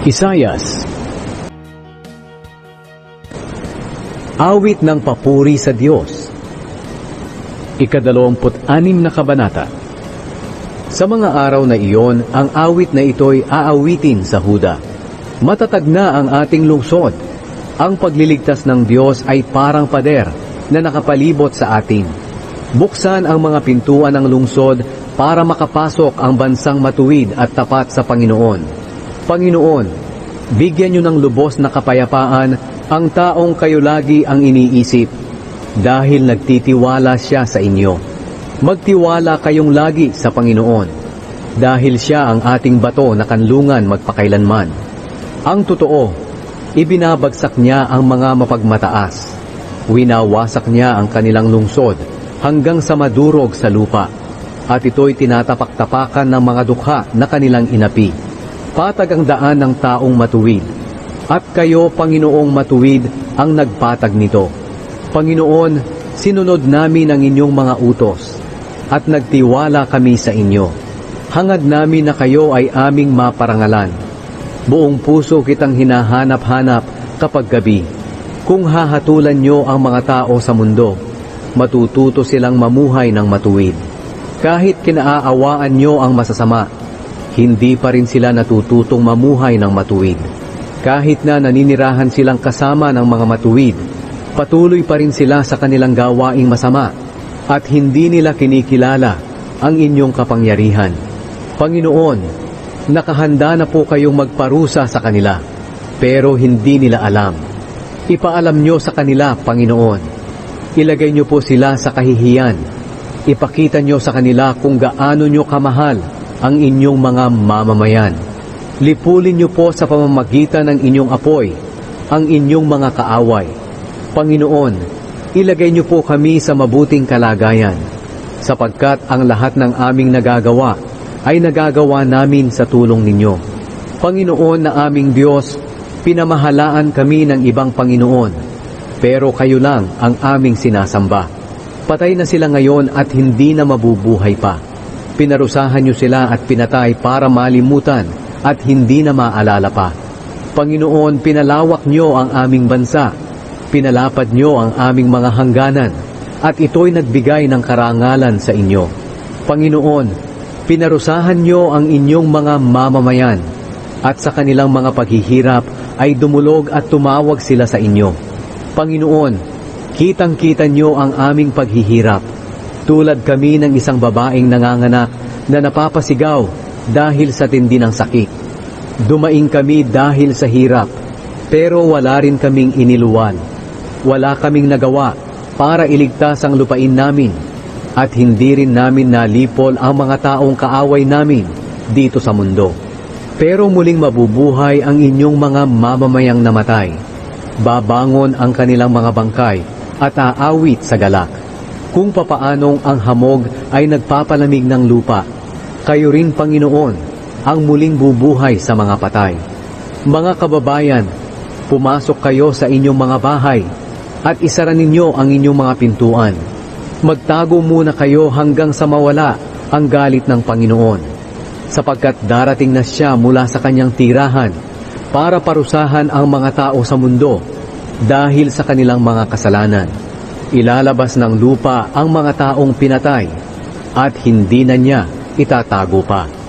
Isayas Awit ng papuri sa Diyos Ikadalawamput-anim na kabanata Sa mga araw na iyon, ang awit na ito'y aawitin sa Huda. Matatag na ang ating lungsod. Ang pagliligtas ng Diyos ay parang pader na nakapalibot sa atin. Buksan ang mga pintuan ng lungsod para makapasok ang bansang matuwid at tapat sa Panginoon. Panginoon, bigyan niyo ng lubos na kapayapaan ang taong kayo lagi ang iniisip dahil nagtitiwala siya sa inyo. Magtiwala kayong lagi sa Panginoon dahil siya ang ating bato na kanlungan magpakailanman. Ang totoo, ibinabagsak niya ang mga mapagmataas. Winawasak niya ang kanilang lungsod hanggang sa madurog sa lupa at ito'y tinatapak-tapakan ng mga dukha na kanilang inapi. Patag ang daan ng taong matuwid at kayo, Panginoong matuwid, ang nagpatag nito. Panginoon, sinunod namin ang inyong mga utos at nagtiwala kami sa inyo. Hangad namin na kayo ay aming maparangalan. Buong puso kitang hinahanap-hanap kapag gabi. Kung hahatulan nyo ang mga tao sa mundo, matututo silang mamuhay ng matuwid. Kahit kinaaawaan nyo ang masasama, hindi pa rin sila natututong mamuhay ng matuwid. Kahit na naninirahan silang kasama ng mga matuwid, patuloy pa rin sila sa kanilang gawaing masama at hindi nila kinikilala ang inyong kapangyarihan. Panginoon, nakahanda na po kayong magparusa sa kanila, pero hindi nila alam. Ipaalam nyo sa kanila, Panginoon. Ilagay nyo po sila sa kahihiyan. Ipakita nyo sa kanila kung gaano nyo kamahal ang inyong mga mamamayan. Lipulin niyo po sa pamamagitan ng inyong apoy ang inyong mga kaaway. Panginoon, ilagay niyo po kami sa mabuting kalagayan, sapagkat ang lahat ng aming nagagawa ay nagagawa namin sa tulong ninyo. Panginoon na aming Diyos, pinamahalaan kami ng ibang Panginoon, pero kayo lang ang aming sinasamba. Patay na sila ngayon at hindi na mabubuhay pa. Pinarusahan niyo sila at pinatay para malimutan at hindi na maalala pa. Panginoon, pinalawak niyo ang aming bansa. Pinalapad niyo ang aming mga hangganan at ito'y nagbigay ng karangalan sa inyo. Panginoon, pinarusahan niyo ang inyong mga mamamayan at sa kanilang mga paghihirap ay dumulog at tumawag sila sa inyo. Panginoon, kitang-kita niyo ang aming paghihirap. Tulad kami ng isang babaeng nanganganak na napapasigaw dahil sa tindi ng sakit. Dumaing kami dahil sa hirap, pero wala rin kaming iniluwan. Wala kaming nagawa para iligtas ang lupain namin at hindi rin namin nalipol ang mga taong kaaway namin dito sa mundo. Pero muling mabubuhay ang inyong mga mamamayang namatay. Babangon ang kanilang mga bangkay at aawit sa galak. Kung papaanong ang hamog ay nagpapalamig ng lupa, kayo rin, Panginoon, ang muling bubuhay sa mga patay. Mga kababayan, pumasok kayo sa inyong mga bahay at isara ninyo ang inyong mga pintuan. Magtago muna kayo hanggang sa mawala ang galit ng Panginoon, sapagkat darating na siya mula sa kanyang tirahan para parusahan ang mga tao sa mundo dahil sa kanilang mga kasalanan. Ilalabas ng lupa ang mga taong pinatay at hindi na niya itatago pa.